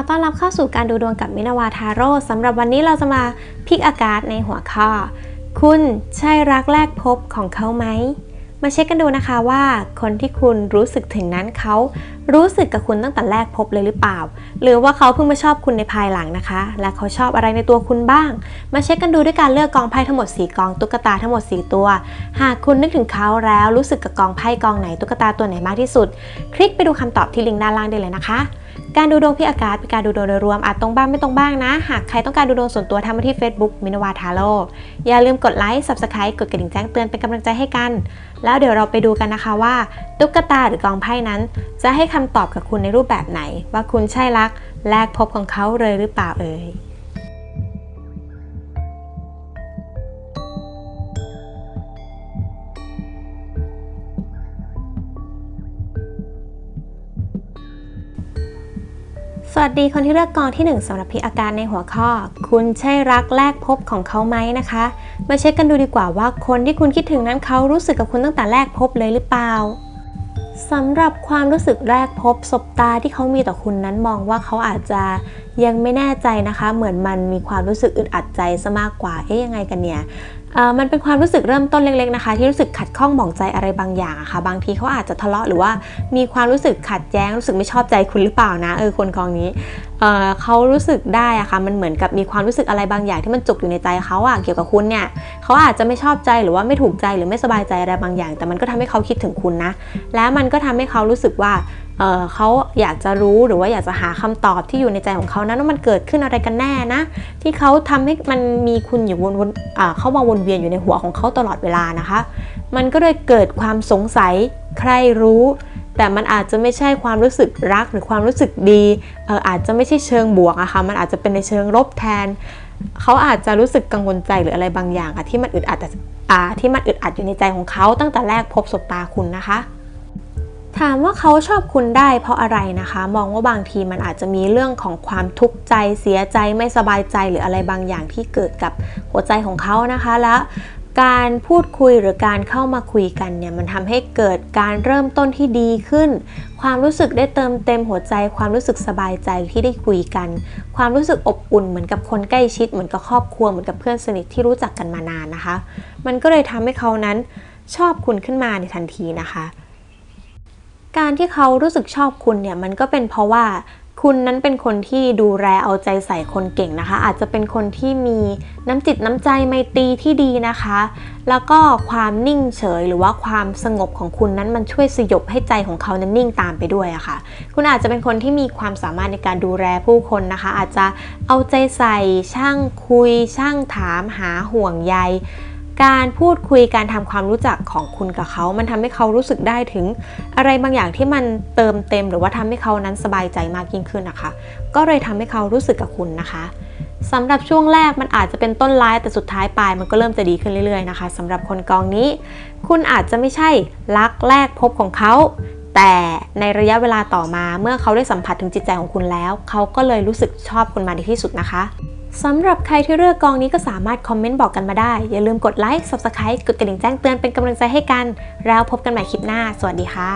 ขอต้อนรับเข้าสู่การดูดวงกับมินาวาทาโร่สำหรับวันนี้เราจะมาพิกอากาศในหัวข้อ คุณใช่รักแรกพบของเขาไหม มาเช็คกันดูนะคะว่า คนที่คุณรู้สึกถึงนั้นเขารู้สึกกับคุณตั้งแต่แรกพบเลยหรือเปล่า หรือว่าเขาเพิ่งมาชอบคุณในภายหลังนะคะ และเขาชอบอะไรในตัวคุณบ้าง มาเช็คกันดูด้วยการเลือกกองไพ่ทั้งหมด 4 กองตุ๊กตาทั้งหมด 4 ตัว หากคุณนึกถึงเขาแล้วรู้สึกกับกองไพ่กองไหนตุ๊กตาตัวไหนมากที่สุด คลิกไปดูคำตอบที่ลิงก์ด้านล่างได้เลยนะคะ การดูดวงพี่อากาศเป็นการดูดวงโดยรวมอาจตรงบ้างไม่ตรงบ้างนะ หากใครต้องการดูดวงส่วนตัวทำมาที่ Facebook มินวาทาโร่อย่าลืมกดไลค์ Subscribe กดกระดิ่งแจ้งเตือนเป็นกำลังใจให้กัน แล้วเดี๋ยวเราไปดูกันนะคะว่า ตุ๊กตาหรือกองไพ่นั้น จะให้คำตอบกับคุณในรูปแบบไหน ว่าคุณใช่รักแลกพบของเขาเลยหรือเปล่าเอ่ย สวัสดีคนที่เลือกกองที่1สำหรับพิอาการในหัวข้อ คุณใช่รักแรกพบของเขาไหมนะคะ มาเช็คกันดูดีกว่าว่าคนที่คุณคิดถึงนั้นเขารู้สึกกับคุณตั้งแต่แรกพบเลยหรือเปล่าสำหรับความรู้สึกแรกพบสบตาที่เขามีต่อคุณนั้นมองว่าเขาอาจจะยังไม่แน่ใจนะคะ เหมือนมันมีความรู้สึกอึดอัดใจซะมากกว่า เอ๊ยยังไงกันเนี่ย มันเป็นความรู้สึกเริ่มต้นเล็กๆนะคะ ที่รู้สึกขัดข้องหมองใจอะไรบางอย่างอะค่ะ บางทีเขาอาจจะทะเลาะหรือว่ามีความรู้สึกขัดแย้งรู้สึกไม่ชอบใจคุณหรือเปล่านะเออคนกองนี้ เขารู้สึกได้อะค่ะมันเหมือนกับมีความรู้สึกอะไรบางอย่างที่มันจุกอยู่ในใจเขาอะเกี่ยวกับคุณเนี่ยเขาอาจจะไม่ชอบใจหรือว่าไม่ถูกใจหรือไม่สบายใจอะไรบางอย่าง แต่มันก็ทำให้เขาคิดถึงคุณนะ แล้วมันก็ทำให้เขารู้สึกว่าเเขาอยากจะรู้หรือว่าอยากจะหาคำตอบที่อยู่ในใจของเขานั้นว่ามันเกิดขึ้นอะไรกันแน่นะ ที่เขาทำให้มันมีคุณอยู่วนวนเข้ามาวนเวียนอยู่ในหัวของเขาตลอดเวลานะคะ มันก็เลยเกิดความสงสัยใครรู้ แต่มันอาจจะไม่ใช่ความรู้สึกรักหรือความรู้สึกดีเอออาจจะไม่ใช่เชิงบวกอะค่ะมันอาจจะเป็นในเชิงลบแทน เขาอาจจะรู้สึกกังวลใจหรืออะไรบางอย่างอะที่มันอึดอัดอ่าที่มันอึดอัดอยู่ในใจของเขาตั้งแต่แรกพบสบตาคุณนะคะถามว่าเขาชอบคุณได้เพราะอะไรนะคะ มองว่าบางทีมันอาจจะมีเรื่องของความทุกข์ใจเสียใจไม่สบายใจหรืออะไรบางอย่างที่เกิดกับหัวใจของเขานะคะ และ การพูดคุยหรือการเข้ามาคุยกันเนี่ยมันทำให้เกิดการเริ่มต้นที่ดีขึ้น ความรู้สึกได้เติมเต็มหัวใจ ความรู้สึกสบายใจที่ได้คุยกัน ความรู้สึกอบอุ่นเหมือนกับคนใกล้ชิดเหมือนกับครอบครัวเหมือนกับเพื่อนสนิทที่รู้จักกันมานานนะคะ มันก็เลยทำให้เขานั้นชอบคุณขึ้นมาในทันทีนะคะ การที่เขารู้สึกชอบคุณเนี่ยมันก็เป็นเพราะว่า คุณนั้นเป็นคนที่ดูแลเอาใจใส่คนเก่งนะคะ อาจจะเป็นคนที่มีน้ำจิตน้ำใจไมตรีที่ดีนะคะ แล้วก็ความนิ่งเฉยหรือว่าความสงบของคุณนั้นมันช่วยสยบให้ใจของเขานั้นนิ่งตามไปด้วยอะค่ะ คุณอาจจะเป็นคนที่มีความสามารถในการดูแลผู้คนนะคะ อาจจะเอาใจใส่ช่างคุย ช่างถามหาห่วงใย การพูดคุยการทำความรู้จักของคุณกับเขา มันทำให้เขารู้สึกได้ถึงอะไรบางอย่างที่มันเติมเต็ม หรือว่าทำให้เขานั้นสบายใจมากยิ่งขึ้นนะคะ ก็เลยทำให้เขารู้สึกกับคุณนะคะสำหรับช่วงแรกมันอาจจะเป็นต้นร้ายแต่สุดท้ายปลายมันก็เริ่มจะดีขึ้นเรื่อยๆนะคะสำหรับคนกองนี้ คุณอาจจะไม่ใช่รักแรกพบของเขาแต่ในระยะเวลาต่อมาเมื่อเขาได้สัมผัสถึงจิตใจของคุณแล้ว เขาก็เลยรู้สึกชอบคุณมาในที่สุดนะคะ สำหรับใครที่เลือกกองนี้ก็สามารถคอมเมนต์บอกกันมาได้ อย่าลืมกดไลค์ Subscribe กดกระดิ่งแจ้งเตือนเป็นกำลังใจให้กัน แล้วพบกันใหม่คลิปหน้า สวัสดีค่ะ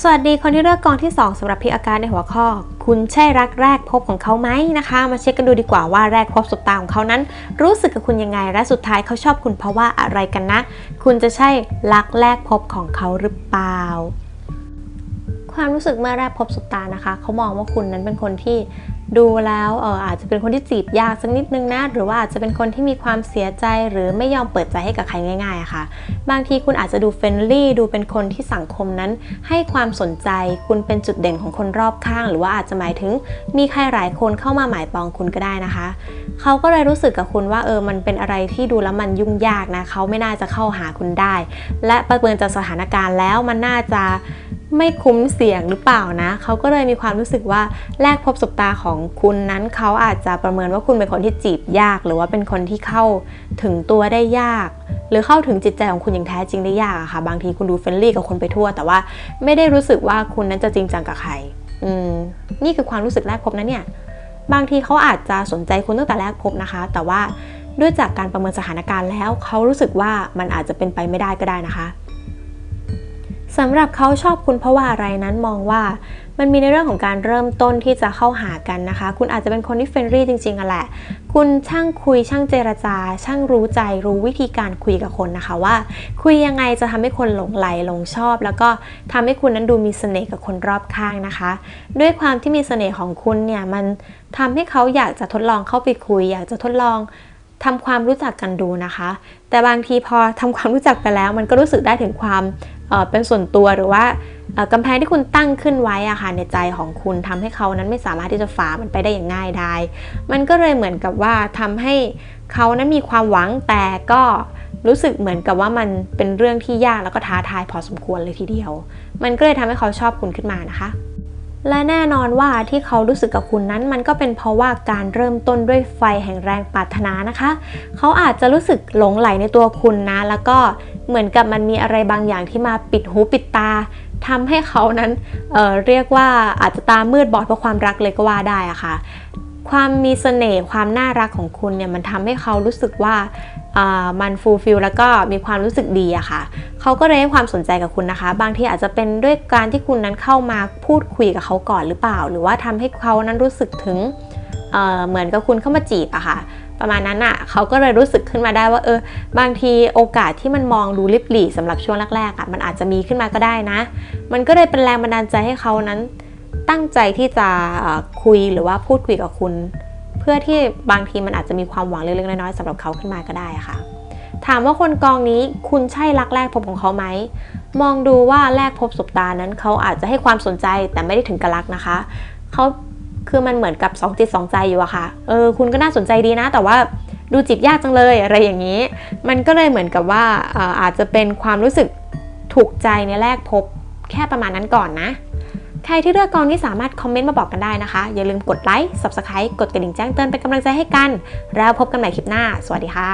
สวัสดีคนที่เลือกกองที่ 2สำหรับพี่อาการในหัวข้อ คุณใช่รักแรกพบของเขาไหมนะคะ มาเช็คกันดูดีกว่าว่าแรกพบสบตาของเขานั้น รู้สึกกับคุณยังไง และสุดท้ายเขาชอบคุณเพราะว่าอะไรกันนะ คุณจะใช่รักแรกพบของเขาหรือเปล่า ความรู้สึกเมื่อแรกพบสบตานะคะ เขามองว่าคุณนั้นเป็นคนที่ดูแล้วเอออาจจะเป็นคนที่จีบยากสักนิดนึงนะหรือว่าอาจจะเป็นคนที่มีความเสียใจหรือไม่ยอมเปิดใจให้กับใครง่ายๆะค่ะ บางทีคุณอาจจะดูเฟรนลี่ดูเป็นคนที่สังคมนั้น ให้ความสนใจคุณเป็นจุดเด่นของคนรอบข้าง หรือว่าอาจจะหมายถึงมีใครหลายคนเข้ามาหมายปองคุณก็ได้นะคะ เขาก็เลยรู้สึกกับคุณว่าเออมันเป็นอะไรที่ดูแล้วมันยุ่งยากนะเขาไม่น่าจะเข้าหาคุณได้ และประเมินจากสถานการณ์แล้วมันน่าจะ ไม่คุ้มเสี่ยงหรือเปล่านะ เขาก็เลยมีความรู้สึกว่าแรกพบสบตาของคุณนั้นเขาอาจจะประเมินว่าคุณเป็นคนที่จีบยาก หรือว่าเป็นคนที่เข้าถึงตัวได้ยาก หรือเข้าถึงจิตใจของคุณอย่างแท้จริงได้ยากค่ะ บางทีคุณดูเฟรนลี่กับคนไปทั่ว แต่ว่าไม่ได้รู้สึกว่าคุณนั้นจะจริงจังกับใคร อืมนี่คือความรู้สึกแรกพบนะเนี่ย บางทีเขาอาจจะสนใจคุณตั้งแต่แรกพบนะคะ แต่ว่าด้วยจากการประเมินสถานการณ์แล้วเขารู้สึกว่ามันอาจจะเป็นไปไม่ได้ก็ได้นะคะ สำหรับเขาชอบคุณเพราะว่าอะไรนั้นมองว่า มันมีในเรื่องของการเริ่มต้นที่จะเข้าหากันนะคะ คุณอาจจะเป็นคนที่เฟรนลี่จริงๆอะแหละ คุณช่างคุยช่างเจรจา ช่างรู้ใจรู้วิธีการคุยกับคนนะคะว่า คุยยังไงจะทำให้คนหลงไหลหลงชอบ แล้วก็ทำให้คุณนั้นดูมีเสน่ห์กับคนรอบข้างนะคะ ด้วยความที่มีเสน่ห์ของคุณเนี่ยมันทำให้เขาอยากจะทดลองเข้าไปคุย อยากจะทดลองทำความรู้จักกันดูนะคะ แต่บางทีพอทำความรู้จักไปแล้ว มันก็รู้สึกได้ถึงความ เเป็นส่วนตัวหรือว่ากำแพงที่คุณตั้งขึ้นไว้อะค่ะในใจของคุณทำให้เขานั้นไม่สามารถที่จะฝ่ามันไปได้อย่างง่ายได้ มันก็เลยเหมือนกับว่าทำให้เขานั้นมีความหวังแต่ก็รู้สึกเหมือนกับว่ามันเป็นเรื่องที่ยากแล้วก็ท้าทายพอสมควรเลยทีเดียว มันก็เลยทำให้เขาชอบคุณขึ้นมานะคะ และแน่นอนว่าที่เขารู้สึกกับคุณนั้น มันก็เป็นเพราะว่าการเริ่มต้นด้วยไฟแห่งแรงปรารถนานะคะ เขาอาจจะรู้สึกหลงไหลในตัวคุณนะ แล้วก็เหมือนกับมันมีอะไรบางอย่างที่มาปิดหูปิดตาทำให้เขานั้นเเรียกว่าอาจจะตามืดบอดเพราะความรักเลยก็ว่าได้อะค่ะ ความมีเสน่ห์ความน่ารักของคุณเนี่ยมันทำให้เขารู้สึกว่ามันฟูลฟิลแล้วก็มีความรู้สึกดีอะค่ะ เขาก็เลยให้ความสนใจกับคุณนะคะ บางทีอาจจะเป็นด้วยการที่คุณนั้นเข้ามาพูดคุยกับเขาก่อนหรือเปล่า หรือว่าทำให้เขานั้นรู้สึกถึงเเหมือนกับคุณเข้ามาจีบอะค่ะ ประมาณนั้นอะเขาก็เลยรู้สึกขึ้นมาได้ว่าเออบางทีโอกาสที่มันมองดูลิบหลี่สำหรับช่วงแรกๆอะมันอาจจะมีขึ้นมาก็ได้นะ มันก็เลยเป็นแรงบันดาลใจให้เขานั้น ตั้งใจที่จะคุยหรือว่าพูดคุยกับคุณ เพื่อที่บางทีมันอาจจะมีความหวังเล็กๆน้อยๆสำหรับเขาขึ้นมาก็ได้ค่ะ ถามว่าคนกองนี้คุณใช่รักแรกพบของเขาไหมมองดูว่าแรกพบสบตานั้นเขาอาจจะให้ความสนใจแต่ไม่ได้ถึงกระลักนะคะเขาคือมันเหมือนกับสองจิตสองใจอยู่อะค่ะ เออคุณก็น่าสนใจดีนะ แต่ว่าดูจิตยากจังเลยอะไรอย่างนี้ มันก็เลยเหมือนกับว่าอาจจะเป็นความรู้สึกถูกใจในแรกพบแค่ประมาณนั้นก่อนนะ ใครที่เลือกกองนี้สามารถคอมเมนต์มาบอกกันได้นะคะ อย่าลืมกดไลค์ Subscribe กดกระดิ่งแจ้งเตือนเป็นกำลังใจให้กัน แล้วพบกันใหม่คลิปหน้า สวัสดีค่ะ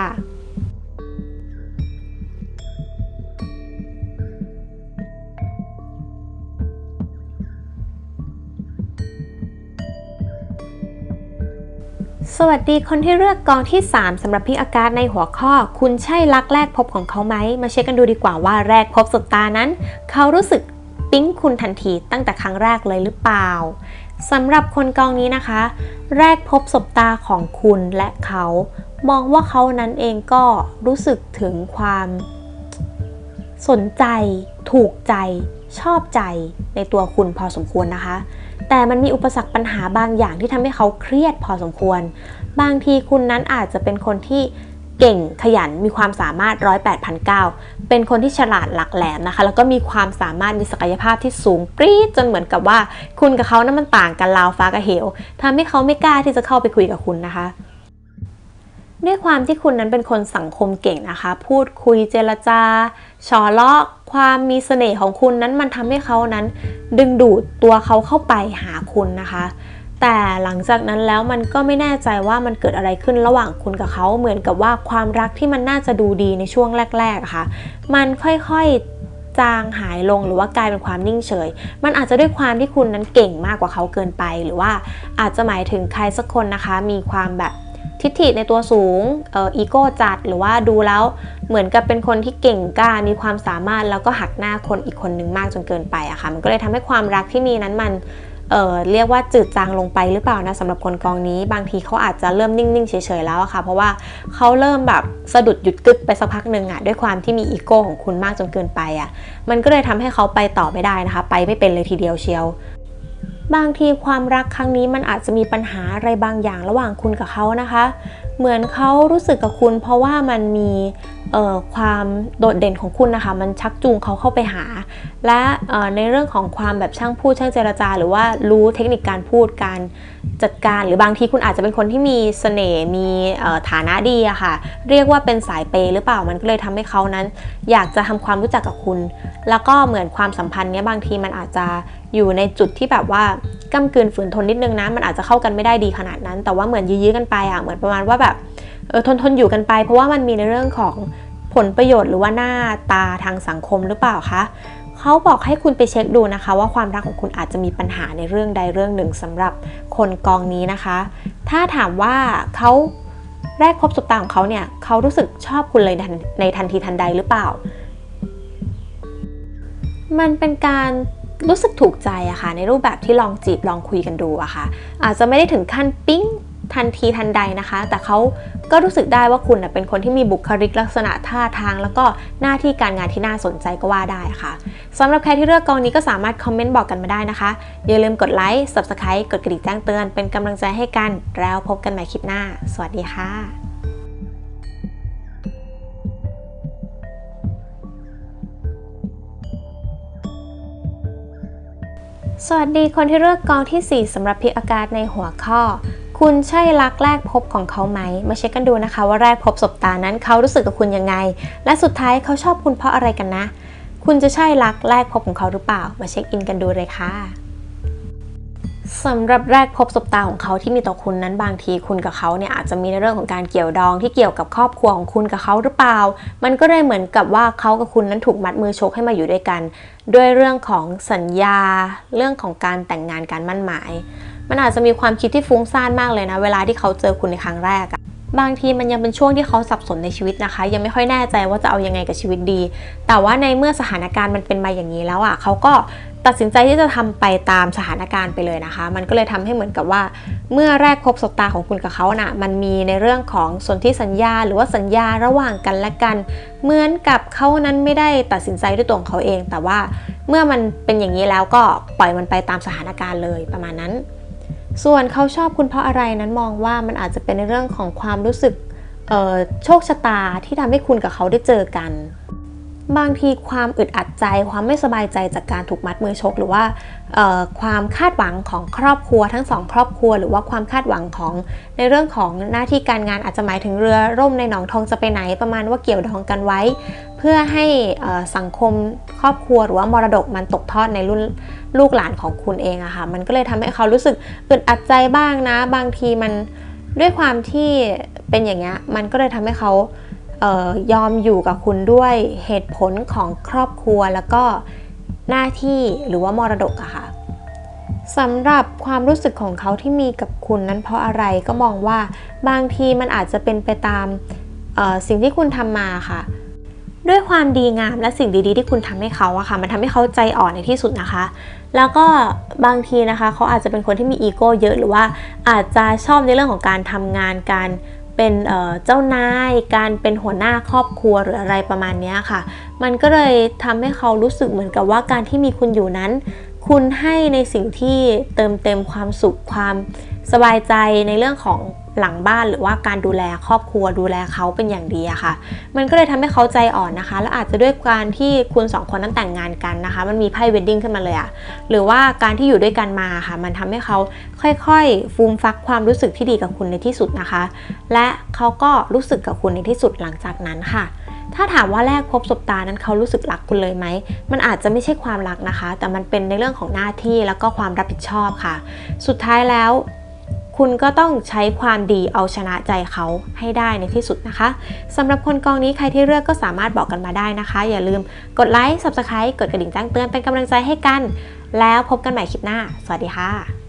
สวัสดีคนที่เลือกกองที่ 3สำหรับพิกอาการในหัวข้อ คุณใช่รักแรกพบของเขาไหม มาเช็คกันดูดีกว่าว่าแรกพบสบตานั้น เขารู้สึก ปิ๊งคุณทันทีตั้งแต่ครั้งแรกเลยหรือเปล่าสำหรับคนกองนี้นะคะ แรกพบสบตาของคุณและเขา มองว่าเขานั้นเองก็รู้สึกถึงความ สนใจ ถูกใจ ชอบใจในตัวคุณพอสมควรนะคะ แต่มันมีอุปสรรคปัญหาบางอย่างที่ทำให้เขาเครียดพอสมควร บางทีคุณนั้นอาจจะเป็นคนที่ เก่งขยันมีความสามารถร้อยแปดพันเก้าเป็นคนที่ฉลาดหลักแหลมนะคะ แล้วก็มีความสามารถมีศักยภาพที่สูงปรี๊ดจนเหมือนกับว่า คุณกับเขานั้นมันต่างกันราวฟ้ากับเหวทำให้เขาไม่กล้าที่จะเข้าไปคุยกับคุณนะคะด้วยความที่คุณนั้นเป็นคนสังคมเก่งนะคะ พูดคุยเจรจาชอเลาะความมีเสน่ห์ของคุณนั้นมันทำให้เขานั้น ดึงดูดตัวเขาเข้าไปหาคุณนะคะ แต่หลังจากนั้นแล้วมันก็ไม่แน่ใจว่ามันเกิดอะไรขึ้นระหว่างคุณกับเขาเหมือนกับว่าความรักที่มันน่าจะดูดีในช่วงแรกๆค่ะ มันค่อยๆจางหายลงหรือว่ากลายเป็นความนิ่งเฉย มันอาจจะด้วยความที่คุณนั้นเก่งมากกว่าเขาเกินไปหรือว่าอาจจะหมายถึงใครสักคนนะคะ มีความแบบทิฐิในตัวสูงเอีโก้จัดหรือว่าดูแล้วเหมือนกับเป็นคนที่เก่งกล้ามีความสามารถแล้วก็หักหน้าคนอีกคนหนึ่งมากจนเกินไปอะค่ะมันก็เลยทำให้ความรักที่มีนั้นมัน เเรียกว่าจืดจางลงไปหรือเปล่านะสำหรับคนกองนี้ บางทีเขาอาจจะเริ่มนิ่งๆเฉยๆแล้วอะค่ะ เพราะว่าเขาเริ่มแบบสะดุดหยุดกึกไปสักพักหนึ่งอะด้วยความที่มีอีโก้ของคุณมากจนเกินไปอะมันก็เลยทำให้เขาไปต่อไม่ได้นะคะ ไปไม่เป็นเลยทีเดียวเชียวบางทีความรักครั้งนี้มันอาจจะมีปัญหาอะไรบางอย่างระหว่างคุณกับเขานะคะ เหมือนเขารู้สึกกับคุณเพราะว่ามันมี ความโดดเด่นของคุณนะคะ มันชักจูงเขาเข้าไปหา และในเรื่องของความแบบช่างพูดช่างเจรจา หรือว่ารู้เทคนิคการพูดการจัดการ หรือบางทีคุณอาจจะเป็นคนที่มีเสน่ห์มีฐานะดีอะค่ะ เรียกว่าเป็นสายเปย์หรือเปล่ามันก็เลยทำให้เขานั้น อยากจะทำความรู้จักกับคุณ แล้วก็เหมือนความสัมพันธ์เนี้ยบางทีมันอาจจะอยู่ในจุดที่แบบว่าก้ากลืนฝืนทนนิดนึงนะมันอาจจะเข้ากันไม่ได้ดีขนาดนั้น แต่ว่าเหมือนยื้อกันไปอะเหมือนประมาณว่าแบบ ทนทนอยู่กันไป เพราะว่ามันมีในเรื่องของผลประโยชน์หรือว่าหน้าตาทางสังคมหรือเปล่าคะเขาบอกให้คุณไปเช็คดูนะคะ ว่าความรักของคุณอาจจะมีปัญหาในเรื่องใดเรื่องหนึ่งสำหรับคนกองนี้นะคะ ถ้าถามว่าเขาแรกพบสบตาของเขาเนี่ยเขารู้สึกชอบคุณเลยทันในทันทีทันใดหรือเปล่า มันเป็นการรู้สึกถูกใจอะค่ะในรูปแบบที่ลองจีบลองคุยกันดูอะค่ะอาจจะไม่ได้ถึงขั้นปิ๊ง ทันทีทันใดนะคะ แต่เขาก็รู้สึกได้ว่าคุณเป็นคนที่มีบุคลิกลักษณะท่าทาง แล้วก็หน้าที่การงานที่น่าสนใจก็ว่าได้ค่ะสำหรับใครที่เลือกกองนี้ก็สามารถคอมเมนต์บอกกันมาได้นะคะ อย่าลืมกดไลค์ Subscribe กดกระดิ่งแจ้งเตือนเป็นกำลังใจให้กัน แล้วพบกันใหม่คลิปหน้า สวัสดีค่ะสวัสดีคนที่เลือกกองทีสี่4สำหรับพิกอากาศในหัวข้อ คุณใช่รักแรกพบของเขาไหม มาเช็คกันดูนะคะ ว่าแรกพบสบตานั้นเขารู้สึกกับคุณยังไง และสุดท้ายเขาชอบคุณเพราะอะไรกันนะ คุณจะใช่รักแรกพบของเขาหรือเปล่า มาเช็คอินกันดูเลยค่ะสำหรับแรกพบสบตาของเขาที่มีต่อคุณนั้นบางทีคุณกับเขาเนี่ยอาจจะมีในเรื่องของการเกี่ยวดองที่เกี่ยวกับครอบครัวของคุณกับเขาหรือเปล่า มันก็เลยเหมือนกับว่าเขากับคุณนั้นถูกมัดมือชกให้มาอยู่ด้วยกัน ด้วยเรื่องของสัญญา เรื่องของการแต่งงานการมั่นหมาย มันอาจจะมีความคิดที่ฟุ้งซ่านมากเลยนะ เวลาที่เขาเจอคุณในครั้งแรกอะบางทีมันยังเป็นช่วงที่เขาสับสนในชีวิตนะคะ ยังไม่ค่อยแน่ใจว่าจะเอายังไงกับชีวิตดี แต่ว่าในเมื่อสถานการณ์มันเป็นมาอย่างนี้แล้วอะเขาก็ตัดสินใจที่จะทำไปตามสถานการณ์ไปเลยนะคะ มันก็เลยทำให้เหมือนกับว่า เมื่อแรกพบสบตาของคุณกับเขานะ่ะมันมีในเรื่องของสนธิสัญญา หรือว่าสัญญาระหว่างกันและกัน เหมือนกับเขานั้นไม่ได้ตัดสินใจด้วยตัวของเขาเอง แต่ว่าเมื่อมันเป็นอย่างนี้แล้วก็ปล่อยมันไปตามสถานการณ์เลยประมาณนั้น ส่วนเขาชอบคุณเพราะอะไรนั้นมองว่ามันอาจจะเป็นในเรื่องของความรู้สึกโชคชะตาที่ทำให้คุณกับเขาได้เจอกัน บางทีความอึดอัดใจ ความไม่สบายใจจากการถูกมัดมือชก หรือว่าความคาดหวังของครอบครัวทั้งสองครอบครัว หรือว่าความคาดหวังของในเรื่องของหน้าที่การงานอาจจะหมายถึงเรือร่มในหนองทองจะไปไหนประมาณว่าเกี่ยวดองกันไว้ เพื่อให้สังคมครอบครัวหรือว่ามรดกมันตกทอดในรุ่นลูกหลานของคุณเองอะค่ะมันก็เลยทำให้เขารู้สึกอึดอัดใจบ้างนะ บางทีมันด้วยความที่เป็นอย่างเงี้ยมันก็เลยทำให้เขา ยอมอยู่กับคุณด้วยเหตุผลของครอบครัวแล้วก็หน้าที่หรือว่ามรดกอะค่ะสำหรับความรู้สึกของเขาที่มีกับคุณนั้นเพราะอะไรก็มองว่าบางทีมันอาจจะเป็นไปตามสิ่งที่คุณทำมาค่ะ ด้วยความดีงามและสิ่งดีๆ ที่คุณทำให้เขาอะค่ะ มันทำให้เขาใจอ่อนในที่สุดนะคะ แล้วก็บางทีนะคะ เขาอาจจะเป็นคนที่มีอีโก้เยอะหรือว่าอาจจะชอบในเรื่องของการทำงานการ เป็นเจ้านาย การเป็นหัวหน้าครอบครัวหรืออะไรประมาณนี้ค่ะ มันก็เลยทำให้เขารู้สึกเหมือนกับว่าการที่มีคุณอยู่นั้น คุณให้ในสิ่งที่เติมเต็มความสุขความ สบายใจในเรื่องของหลังบ้านหรือว่าการดูแลครอบครัวดูแลเขาเป็นอย่างดีอะค่ะ มันก็เลยทำให้เขาใจอ่อนนะคะ และอาจจะด้วยการที่คุณสองคนนั้นแต่งงานกันนะคะ มันมีไพ่เวดดิ้งขึ้นมาเลยอะหรือว่าการที่อยู่ด้วยกันมาค่ะ มันทำให้เขาค่อยๆ ฟูมฟักความรู้สึกที่ดีกับคุณในที่สุดนะคะ และเขาก็รู้สึกกับคุณในที่สุดหลังจากนั้นค่ะ ถ้าถามว่าแรกพบสบตานั้นเขารู้สึกรักคุณเลยไหม มันอาจจะไม่ใช่ความรักนะคะ แต่มันเป็นในเรื่องของหน้าที่แล้วก็ความรับผิดชอบค่ะ สุดท้ายแล้ว คุณก็ต้องใช้ความดีเอาชนะใจเขาให้ได้ในที่สุดนะคะสำหรับคนกองนี้ใครที่เลือกก็สามารถบอกกันมาได้นะคะ อย่าลืมกดไลค์ Subscribe กดกระดิ่งแจ้งเตือนเป็นกำลังใจให้กัน แล้วพบกันใหม่คลิปหน้า สวัสดีค่ะ